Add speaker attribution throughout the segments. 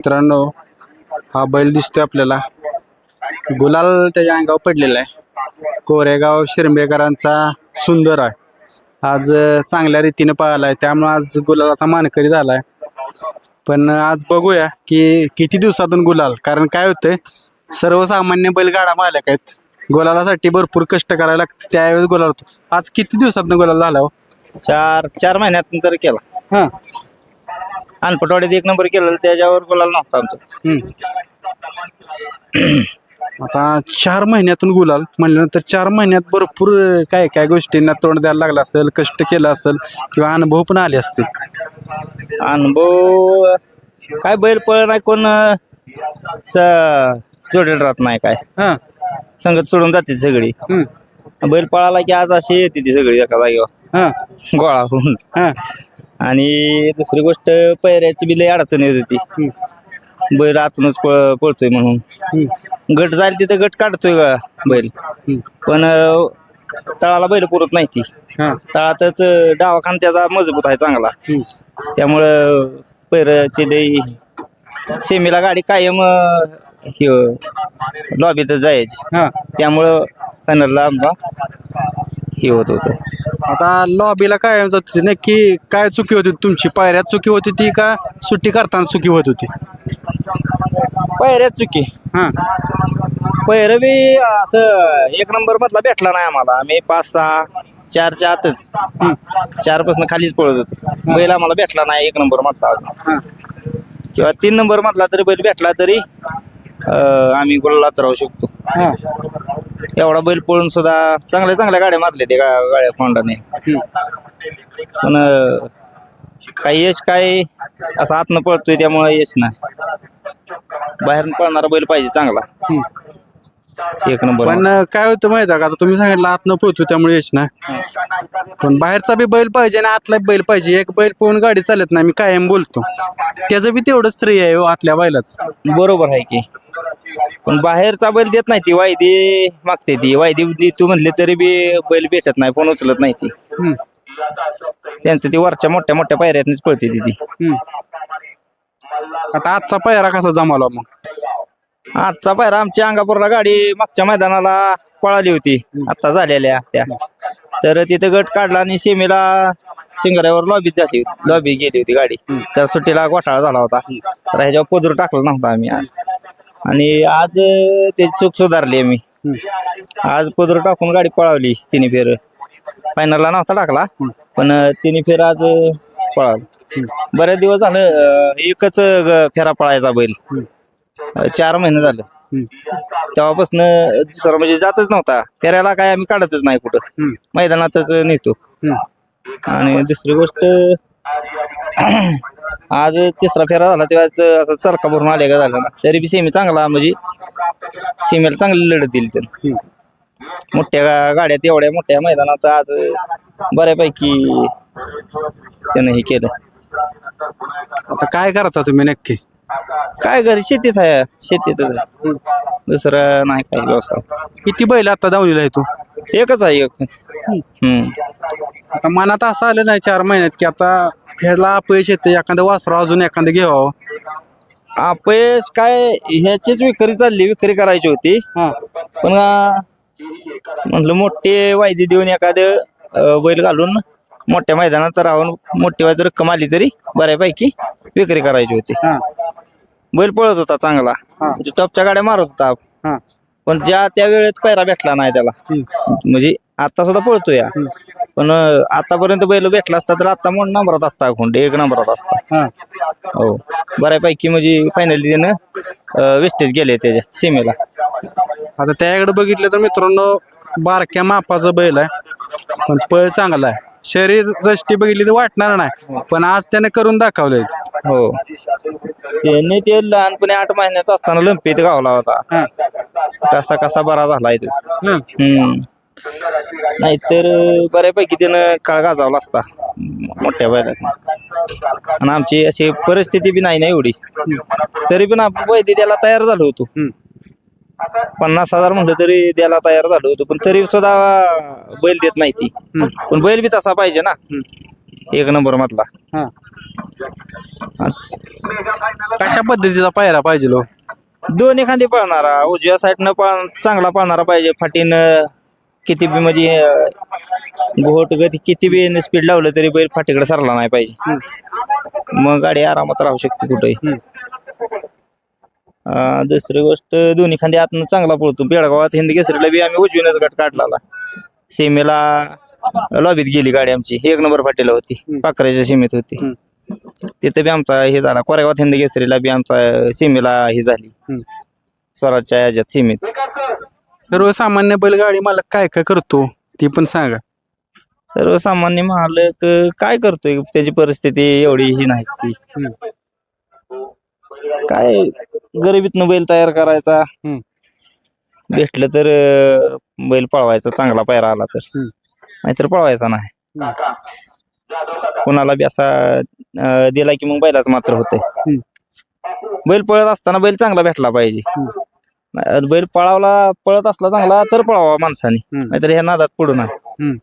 Speaker 1: मित्रांनो हा बैल दिसतोय आपल्याला. गुलाल त्याच्या अंगावर पडलेला आहे. कोरेगाव शिरंबेकरांचा सुंदर आहे. आज चांगल्या रीतीने पळालाय. त्यामुळे आज गुलालाचा मानकरी झालाय. पण आज बघूया की किती दिवसातून गुलाल? कारण काय होतंय सर्वसामान्य बैलगाडा मालक आहेत. गुलालासाठी भरपूर कष्ट करायला लागते त्यावेळेस गुलाल होतो. आज किती दिवसातून गुलाल झाला हो?
Speaker 2: चार चार महिन्यात तर केला.
Speaker 1: हां.
Speaker 2: अनपटवाडीत एक नंबर केलेला त्याच्यावर बोलायला नव्हता आमचं.
Speaker 1: हम्म. आता चार महिन्यातून गुलाल म्हणल्यानंतर चार महिन्यात भरपूर अं, काय काय गोष्टींना तोंड द्यायला लागलं असेल कष्ट केलं असेल किंवा अनुभव पण आले असतील.
Speaker 2: अनुभव काय बैल पळ नाही कोण अं, स- जोडेल राहत नाही काय.
Speaker 1: हां.
Speaker 2: संगत सोडून जाते सगळी.
Speaker 1: हम्म.
Speaker 2: बैल पळाला की आज अशी येते ती सगळी एका जागेवर.
Speaker 1: हां.
Speaker 2: गोळा होऊन.
Speaker 1: हां.
Speaker 2: आणि दुसरी गोष्ट पैऱ्याची बी लई अडचण येत होती बैल आतूनच पळ पळतोय म्हणून. गट जाईल तिथं गट काढतोय का बैल. पण तळाला बैल पुरत नाही ती
Speaker 1: हां
Speaker 2: तळातच डावाखान त्याचा मजबूत आहे चांगला. त्यामुळं पैरची लई सेमीला गाडी कायम लॉबीतच जायची
Speaker 1: हां
Speaker 2: त्यामुळं फायनलला आमचा हे होत होतं.
Speaker 1: आता लॉबीला काय जात होती नक्की काय चुकी होती तुमची? पायऱ्यात चुकी होती ती का सुट्टी करताना चुकी होत होती?
Speaker 2: पैऱ्यात चुकी.
Speaker 1: हां.
Speaker 2: पैर बी असं एक नंबर मधला भेटला नाही आम्हाला. आम्ही पाच सहा चारच्या आतच. चारपासून खालीच पळत होतो. बैल आम्हाला भेटला नाही एक नंबर मधला किंवा तीन नंबर मधला तरी बैल भेटला तरी अं, आम्ही गुलालात राहू शकतो.
Speaker 1: हां.
Speaker 2: एवढा बैल पळून सुद्धा चांगल्या चांगल्या गाड्या मारल्या ते गाड्या खोंडाने पण काही यश काय असं आतनं पळतोय त्यामुळे यश नाही. बाहेर पळणारा बैल पाहिजे चांगला. एक नंबर.
Speaker 1: पण काय होतं माहिती आहे का? आता तुम्ही सांगितलं आत न पोहतो त्यामुळे यश नाही. पण बाहेरचा बी बैल पाहिजे आणि आतला बी बैल पाहिजे. एक बैल पळून गाडी चालत नाही. मी कायम बोलतो. त्याचं बी तेवढंच श्रेय आहे हो आतल्या बैलाचं.
Speaker 2: बरोबर आहे की. पण बाहेरचा बैल देत नाही ती वायदी मागते ती. वायदी तू म्हणले तरी बी बैल भेटत नाही फोन उचलत नाही ती.
Speaker 1: हम्म,
Speaker 2: त्यांचं ती वरच्या मोठ्या मोठ्या पायऱ्यातनीच पळते ती ती.
Speaker 1: हम्म. आता आजचा पायरा कसा जमावला मग?
Speaker 2: आजचा पायरा आमच्या अंगापूरला गाडी मागच्या मैदानाला पळाली होती. आता झालेल्या त्या. तर तिथं गट काढला आणि सीमेला शिंगऱ्यावर लॉबीत झाली लॉबी गेली होती गाडी. तर सुट्टीला घोटाळा झाला होता. तर ह्याच्यावर पदर टाकला नव्हता आम्ही. आणि आज अं, त्याची चूक सुधारली आम्ही आज पदर टाकून गाडी पळावली तिन्ही फेर. फायनलला नव्हता टाकला पण अं, तिन्ही फेर आज अं, पळावली. बरेच दिवस झालं अं, एकच अं, फेरा पळायचा बैल. अं, चार महिने झालं. तेव्हापासून दुसरा म्हणजे जातच नव्हता. फेऱ्याला काय आम्ही काढतच नाही कुठं. मैदानातच नेतो. आणि दुसरी गोष्ट आज तिसरा फेरा झाला तेव्हा असं चरका भरून आले का झालं ना. तरी बी सेमी चांगला म्हणजे सेमीला चांगली लढत दिली त्यानं. मोठ्या गा- गाड्यात एवढ्या मोठ्या मैदानात आज बऱ्यापैकी त्यानं हे केलं.
Speaker 1: आता काय करता तुम्ही नक्की?
Speaker 2: काय घरी शेतीच आहे शेतीतच आहे. दुसरं नाही काही व्यवसाय.
Speaker 1: किती बैल आता दावणीला येतो
Speaker 2: एकच आहे एकच. हम्म.
Speaker 1: आता मनात असं आलं नाही चार महिन्यात की आता ह्याला अपयश येते एखादं वासरा अजून एखादं घ्यावं.
Speaker 2: अपयश काय ह्याचीच विक्री चालली विक्री करायची होती.
Speaker 1: हां.
Speaker 2: पण अं, म्हटलं मोठे वायदे देऊन एखादं अं, बैल घालून मोठ्या मैदानात राहून मोठी वाज रक्कम आली तरी बऱ्यापैकी विक्री करायची होती.
Speaker 1: हां.
Speaker 2: बैल पळत होता चांगला.
Speaker 1: हा.
Speaker 2: म्हणजे टॉपच्या गाड्या मारत होता.
Speaker 1: हां.
Speaker 2: पण ज्या त्या वेळेत पैरा भेटला नाही त्याला. म्हणजे आता सुद्धा पळतो या पण आतापर्यंत बैल भेटला असता तर आता म्हणून नंबरात असता अखंड एक नंबरात असता.
Speaker 1: हां.
Speaker 2: बऱ्यापैकी म्हणजे फायनली त्यानं वेस्टेज गेले त्याच्या सीमेला.
Speaker 1: आता त्याकडे बघितलं तर मित्रांनो बारक्या मापाचा बैल आहे. पण पळ चांगला आहे. शरीर रष्टी बघितली तर वाटणार नाही. पण आज त्याने करून दाखवलंय.
Speaker 2: हो. त्यांनी ते लहानपणी आठ महिन्याचा असताना लंपीत गावला होता. कसा कसा बरा झालाय तो. नाहीतर बऱ्यापैकी त्यानं काळ गाजावला असता मोठ्या बैलात आणि आमची अशी परिस्थिती बी नाही ना एवढी. तरी पण आपण वैद्य त्याला तयार झालो होतो. पन्नास हजार म्हटलं तरी द्यायला तयार झालो होतो पण तरी सुद्धा बैल देत नाही ती. पण बैल बी तसा पाहिजे ना. एक नंबर मधला.
Speaker 1: कशा पद्धतीचा पायरा पाहिजे
Speaker 2: दोन एखादी पळणारा उजव्या साईडनं चांगला पळणारा पाहिजे फाटीनं किती बी म्हणजे अं, घोट गती किती बी स्पीड लावलं तरी बैल फाटीकडे सरला नाही पाहिजे. मग गाडी आरामात राहू शकते कुठेही. अं, दुसरी गोष्ट दोन्ही खांदी आतनं चांगला पळतो. बेळगावात हिंद केसरीला बी आम्ही उजवीनच गट काढला सीमेला लॉबीत गेली गाडी आमची. एक नंबर फाटीला होती. पाकराच्या सीमेत होती. तिथे बी आमचा हे झाला. कोरेगावात हिंद केसरीला बी आमचा सीमेला ही झाली. स्वराजच्या याच्यात सीमेत.
Speaker 1: सर्वसामान्य बैलगाडी मला काय काय करतो? ती पण सांगा.
Speaker 2: सर्वसामान्य मालक अं, काय करतोय? त्याची परिस्थिती एवढी ही नाहीच ती काय गरिबीतनं बैल तयार करायचा?
Speaker 1: हम्म.
Speaker 2: भेटलं तर अं, बैल पळवायचा चांगला पायरा आला तर.
Speaker 1: हम्म.
Speaker 2: नाहीतर पळवायचा नाही. कुणाला बी असा अं, दिला की मग बैलाच मात्र होतंय. बैल पळत असताना बैल चांगला भेटला पाहिजे. नाही, बैल पळावला पळत असला चांगला तर पळावा माणसाने.
Speaker 1: हम्म.
Speaker 2: नाहीतर ह्या नादात पडू
Speaker 1: हम्म.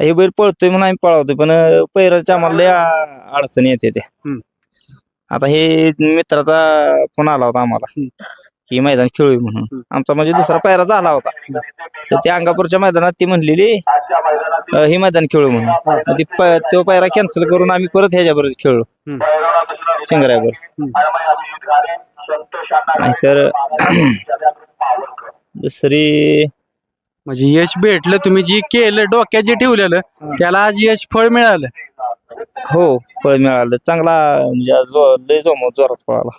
Speaker 2: हे बैल पळतोय म्हणून आम्ही पळवतोय पण पैराच्या आम्हाला लय आ- अडचणी येते त्या.
Speaker 1: हम्म.
Speaker 2: आता हे मित्राचा फोन आला होता आम्हाला. की मैदान खेळूय म्हणून. आमचा म्हणजे दुसरा पैरा झाला होता. तर त्या अंगापूरच्या मैदानात ती म्हणलेली अं, हे मैदान खेळू म्हणून. मग ती प- तो पैरा कॅन्सल करून आम्ही परत ह्याच्याबरोबर खेळलो. शिंगरायवर नाहीतर दुसरी
Speaker 1: म्हणजे यश भेटलं तुम्ही जी केलं डोक्यात जे ठेवलेलं त्याला आज यश फळ मिळालं.
Speaker 2: हो फळ मिळालं. चांगला म्हणजे आज जो लय जोम जोरात पळाला.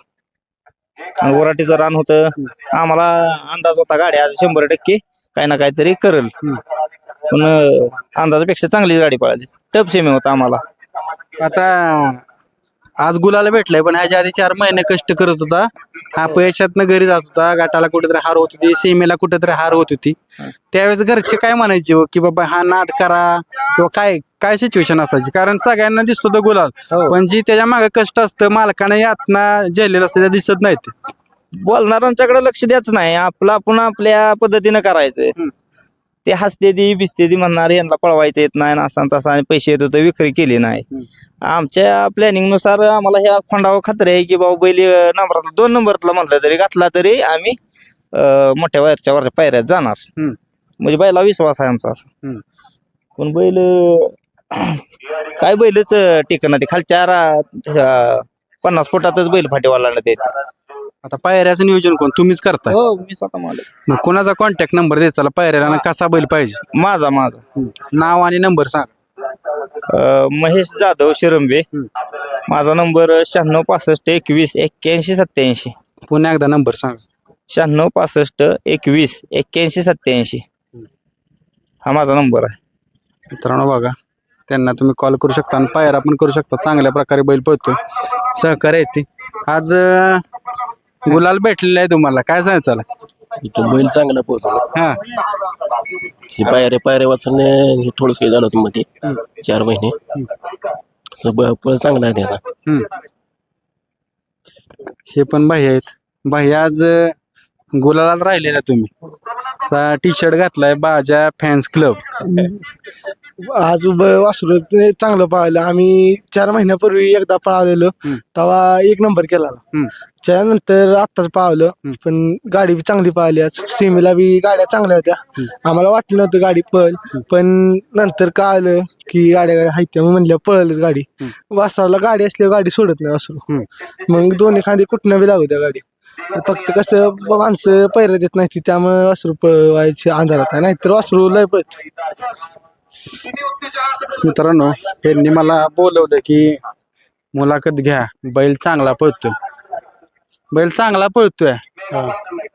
Speaker 2: आणि वराटीचं रान होतं. आम्हाला अंदाज होता गाडी आज शंभर टक्के काही ना काहीतरी करल. पण अं, अंदाजापेक्षा चांगली गाडी पळाली. टप सेमी होता आम्हाला.
Speaker 1: आता आज गुलाला भेटलाय पण ह्याच्या आधी चार महिने कष्ट करत होता. अपयशातनं घरी जात होता गाठाला कुठेतरी हार होत होती सीमेला कुठेतरी हार होत होती. त्यावेळेस घरचे काय म्हणायचे हो, की बाबा हा नाद करा किंवा काय काय सिच्युएशन असायची? कारण सगळ्यांना दिसतो तो गुलाल.
Speaker 2: हो.
Speaker 1: पण जी त्याच्यामागे कष्ट असतं मालकाने यातना झेललेलं असतं त्या दिसत नाही ते
Speaker 2: बोलणाऱ्यांच्याकडे लक्ष द्यायचं नाही. आपलं आपण आपल्या पद्धतीनं करायचं ते हसते दी बिसते दी म्हणणार यांना पळवायचं येत नाही ना असा तसा आणि पैसे येत होते विक्री केली नाही. आमच्या प्लॅनिंगनुसार आम्हाला ह्या खंडावर खात्री आहे की बाबा बैल नंबरातला दोन नंबरला म्हटलं तरी घातला तरी आम्ही अं, मोठ्या वरच्या वरच्या पायऱ्यात जाणार.
Speaker 1: हम्म.
Speaker 2: म्हणजे बैला विश्वास आहे आमचा असा.
Speaker 1: हम्म.
Speaker 2: पण बैल अं, काय बैलच टिकणार ते खालच्या रा- अं, पन्नास फुटातच बैल फाटीवाला देते
Speaker 1: आता पायऱ्याचं नियोजन कोण? तुम्हीच करताय.
Speaker 2: हो मी स्वतः मालक.
Speaker 1: मग कोणाचा कॉन्टॅक्ट नंबर द्यायचा? पायऱ्याला आणि कसा बैल पाहिजे?
Speaker 2: माझा माझा.
Speaker 1: नाव आणि नंबर सांग.
Speaker 2: अं, महेश जाधव शिरंबे. माझा नंबर शहाण्णव पासष्ट एकवीस एक्क्याऐंशी सत्याऐंशी
Speaker 1: पुन्हा एकदा नंबर सांग.
Speaker 2: शहाण्णव पासष्ट एकवीस एक्क्याऐंशी सत्याऐंशी हा माझा नंबर आहे.
Speaker 1: मित्रांनो बघा त्यांना तुम्ही कॉल करू शकता आणि पायरा पण करू शकता. चांगल्या प्रकारे बैल पळतोय. सहकार्य येते आज अं, गुलाल भेटलेला आहे तुम्हाला. काय सांगायचं
Speaker 3: तो बैल चांगला पोहतो
Speaker 1: हा.
Speaker 3: ते पायऱ्या पायऱ्या वाचून हे थोडंच काही झालं होतं मध्ये चार महिने. असं ब- पळ चांगला आहे त्याचा.
Speaker 1: हम्म. हे पण भाई आहेत. भाई आज अं, गुलालात राहिलेला तुम्ही. टी शर्ट घातलाय बाजा फॅन्स क्लब.
Speaker 4: आज वासरू चांगलं पळालं आम्ही चार महिन्यापूर्वी एकदा पळालेलो. तेव्हा एक नंबर केला. त्यानंतर आत्ताच पळालं पण गाडी बी चांगली पळाली आज सीमेला बी गाड्या चांगल्या होत्या. आम्हाला वाटलं नव्हतं गाडी पळ पण नंतर कळालं की गाड्या गाड्या आहेत मग म्हणल्या पळलच गाडी. वासराला गाडी असल्यावर गाडी सोडत नाही वासरू. मग दोन्ही खांदे कुठनं बी लागू त्या गाडी. फक्त कसं माणसं पैर देत नाही त्यामुळे वासरू पळवायचे अंधारात आहे. नाहीतर वासरू लय पळत
Speaker 1: मित्रांनो यांनी मला बोलवलं की मुलाखत घ्या. बैल चांगला पळतोय. बैल चांगला पळतोय.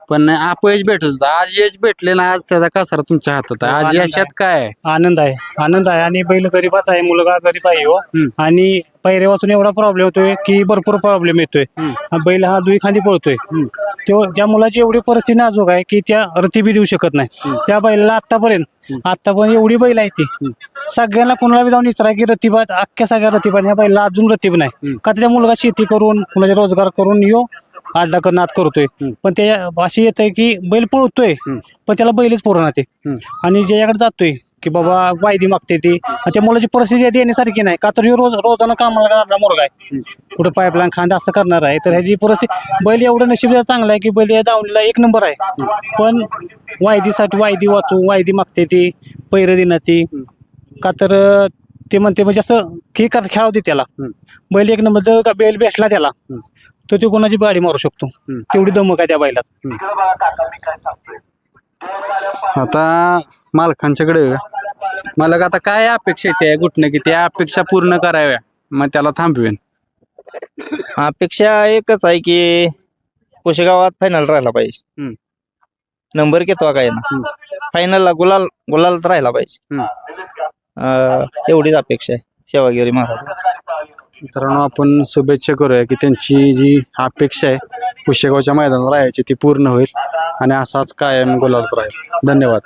Speaker 1: पण अपयश भेटत होतं. आज यश भेटले ना आज त्याचा कसारा तुमच्या हातात आहे. आज यशात काय आहे?
Speaker 5: आनंद आहे. आनंद आहे आणि बैल गरीबाच आहे मुलगा गरीब आहे हो. आणि पैरे वाचून एवढा प्रॉब्लेम होतोय की भरपूर प्रॉब्लेम येतोय. आणि बैल हा दुई खांदी पळतोय तो त्या मुलाची एवढी परिस्थिती नाजूक आहे की त्या रती बी देऊ शकत नाही. त्या बैलाला आतापर्यंत आतापर्यंत एवढी बैल आहे ती. सगळ्यांना कोणाला बी जाऊन विचारा की रतीबा अख्ख्या सगळ्या रतीबा ह्या बैला अजून रतीब नाही. का त्या मुलगा शेती करून कुणाचे रोजगार करून यो. आड्डा नाद करतोय. पण ते अशी येत आहे की बैल पळतोय पण त्याला बैलच पूर्ण ते आणि ज्याच्याकडे जातोय की बाबा वायदी मागते ती आणि त्या मुलाची परिस्थिती देण्यासारखी नाही. का तर रोज रोजानं कामाला करणारा मुलगा आहे. कुठं पाईपलाईन खांदा असं करणार आहे. तर ह्याची परिस्थिती बैल एवढं नशीब चांगलं आहे की बैल या दावणीला एक नंबर आहे. पण वायदीसाठी वायदी वाचू वायदी मागते ती पैर देणं ती. का तर ते म्हणते म्हणजे असं की कर खेळाव दे त्याला. बैल एक नंबर जर का बैल भेटला त्याला तर तो कोणाची गाडी मारू शकतो. तेवढी दमक आहे त्या बैलात.
Speaker 1: आता मालकांच्याकडे मालक आता काय अपेक्षा येते गुटणं की त्या अपेक्षा पूर्ण कराव्या? मग त्याला थांबवेन.
Speaker 2: अपेक्षा एकच आहे की कुशेगावात फायनल राहायला पाहिजे. नंबर घेतो काय ना फायनलला गुलाल गुलाल राहायला पाहिजे. अं, तेवढीच अपेक्षा आहे. सेवागिरी महाराज.
Speaker 1: मित्रांनो आपण शुभेच्छा करूया की त्यांची जी अपेक्षा आहे पुशेगावच्या मैदानात राहायची ती पूर्ण होईल आणि असाच कायम गुलाबात राहील. धन्यवाद.